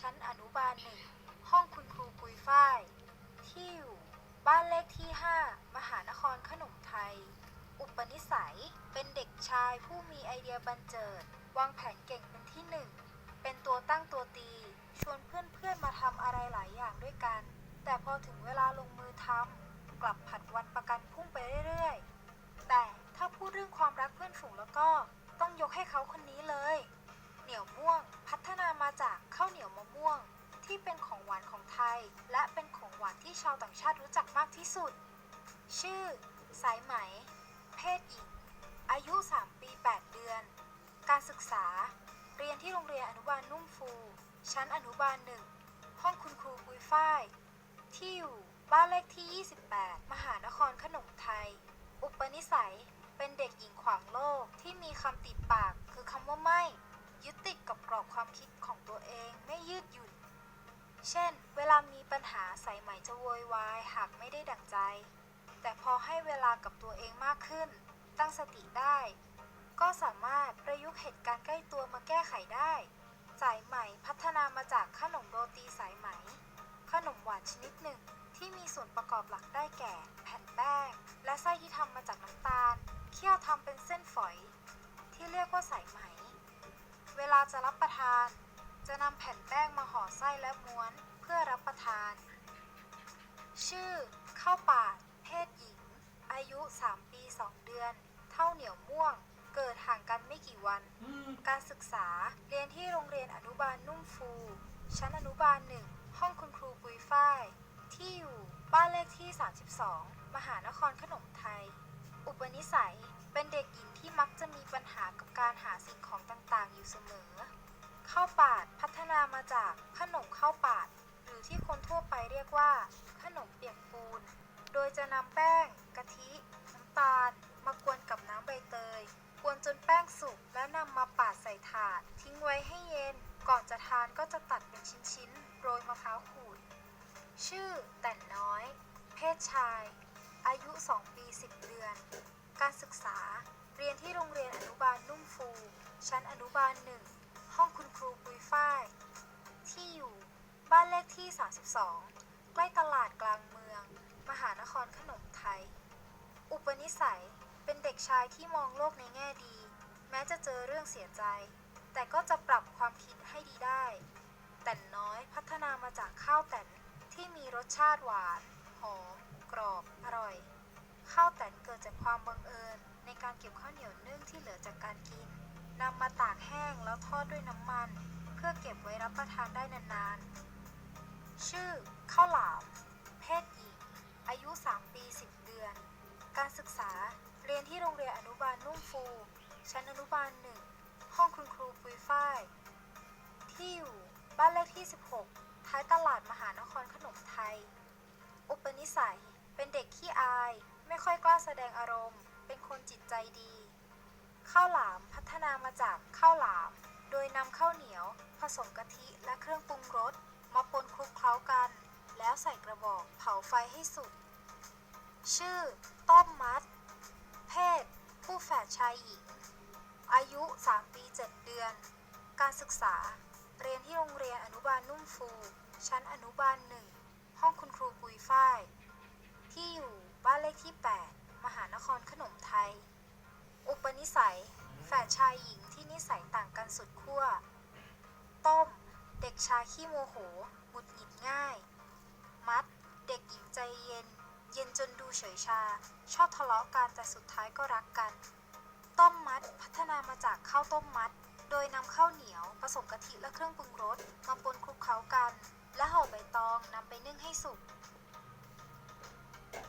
ชั้นอนุบาลหนึ่ง ห้องคุณครูปุยฝ้าย ที่อยู่บ้านเลขที่ 5 มหานครขนมไทย อุปนิสัย เป็นเด็กชายผู้มีไอเดียบันเจิด วางแผนเก่งเป็นที่หนึ่ง เป็นตัวตั้งตัวตี ชวนเพื่อนๆมาทำอะไรหลายอย่างด้วยกัน แต่พอถึงเวลาลงมือทำกลับผัดวันประกันพุ่งไปเรื่อยๆ แต่ถ้าพูดเรื่องความรักเพื่อนฝูงแล้วก็ต้องยกให้เขาคนนี้เลย เหนียวม่วง ที่เป็นของหวานของไทย และเป็นของหวานที่ชาวต่างชาติรู้จักมากที่สุด ชื่อ สายไหม เพศหญิง อายุ 3 ปี 8 เดือน การศึกษา เรียนที่โรงเรียนอนุบาลนุ่มฟู ชั้นอนุบาลหนึ่ง ห้องคุณครูปุยฝ้าย ที่อยู่บ้านเลขที่ 28 มหานครขนมไทย อุปนิสัย เป็นเด็กหญิงขวางโลกที่มีคำติดปาก คือคำว่าไม่ ยึดติดกับกรอบความคิดของตัวเองไม่ยืดหยุ่น เช่น เวลามีปัญหาสายไหมจะโวยวายหากไม่ได้ดั่งใจ แต่พอให้เวลากับตัวเองมากขึ้น ตั้งสติได้ ก็สามารถประยุกต์เหตุการณ์ใกล้ตัวมาแก้ไขได้ สายไหมพัฒนามาจากขนมโรตีสายไหม ขนมหวานชนิดหนึ่งที่มีส่วนประกอบหลักได้แก่ แผ่นแป้ง อไส้และม้วนเพื่อรับประทาน ชื่อ ข้าวป่าดเพศหญิง อายุ 3 ปี 2 เดือน เท่าเหนียวม่วง เกิดห่างกันไม่กี่วัน การศึกษาเรียนที่โรงเรียนอนุบาลนุ่มฟู ชั้นอนุบาลหนึ่งห้องคุณครูปุยฝ้าย ที่อยู่บ้านเลขที่ 32 มหานครขนมไทย อุปนิสัยเป็นเด็กหญิงที่มักจะมีปัญหาานก็จะตัดเป็นชิ้นๆ โรยมะพร้าวขูด ชื่อแต่นน้อย เพศชาย อายุ 2 ปี 10 เดือน การศึกษา เรียนที่โรงเรียนอนุบาลนุ่มฟู ชั้นอนุบาลหนึ่ง ห้องคุณครูปุยฝ้าย ที่อยู่บ้านเลขที่ 32 ใกล้ตลาดกลางเมือง มหานครขนมไทย อุปนิสัย เป็นเด็กชายที่มองโลกในแง่ดี แม้จะเจอเรื่องเสียใจ แต่ก็จะปรับความคิดให้ดีได้ แต่นน้อยพัฒนามาจากข้าวแต่นที่มีรสชาติหวาน หอม กรอบ อร่อย ข้าวแต่นเกิดจากความบังเอิญ ในการเก็บข้าวเหนียวนึ่งที่เหลือจากการกินนำมาตากแห้งแล้วทอดด้วยน้ำมัน เพื่อเก็บไว้รับประทานได้นานๆ ชื่อ ข้าวหลาม เพศหญิง อายุ 3 ปี 10 เดือน การศึกษา เรียนที่โรงเรียนอนุบาลนุ่มฟู ชั้นอนุบาลหนึ่ง ที่อยู่บ้านเลขที่ 16 ท้ายตลาดมหานครขนมไทย อุปนิสัย เป็นเด็กขี้อาย ไม่ค่อยกล้าแสดงอารมณ์ เป็นคนจิตใจดี ข้าวหลามพัฒนามาจากข้าวหลาม โดยนำข้าวเหนียว ผสมกะทิและเครื่องปรุงรส มาปนคลุกเคล้ากัน แล้วใส่กระบอกเผาไฟให้สุกชื่อ ต้มมัด เพศ ผู้แฝดชายหญิง อายุ 3 ปี 7 เดือน การศึกษา เรียนที่โรงเรียนอนุบาลนุ่มฟู ชั้นอนุบาลหนึ่ง ห้องคุณครูปุยฝ้าย ที่อยู่บ้านเลขที่ 8 มหานครขนมไทย อุปนิสัย แฝดชายหญิงที่นิสัยต่างกันสุดขั้ว ต้ม เด็กชายขี้โมโหหงุดหงิดง่าย มัด เด็กหญิงใจเย็น เย็นจนดูเฉยชา ชอบทะเลาะกันแต่สุดท้ายก็รักกัน ต้มมัดพัฒนามาจากข้าวต้มมัด โดยนำ สมกะทิและเครื่องปรุงรสมาปนคลุกเคล้ากัน และห่อใบตองนำไปนึ่งให้สุก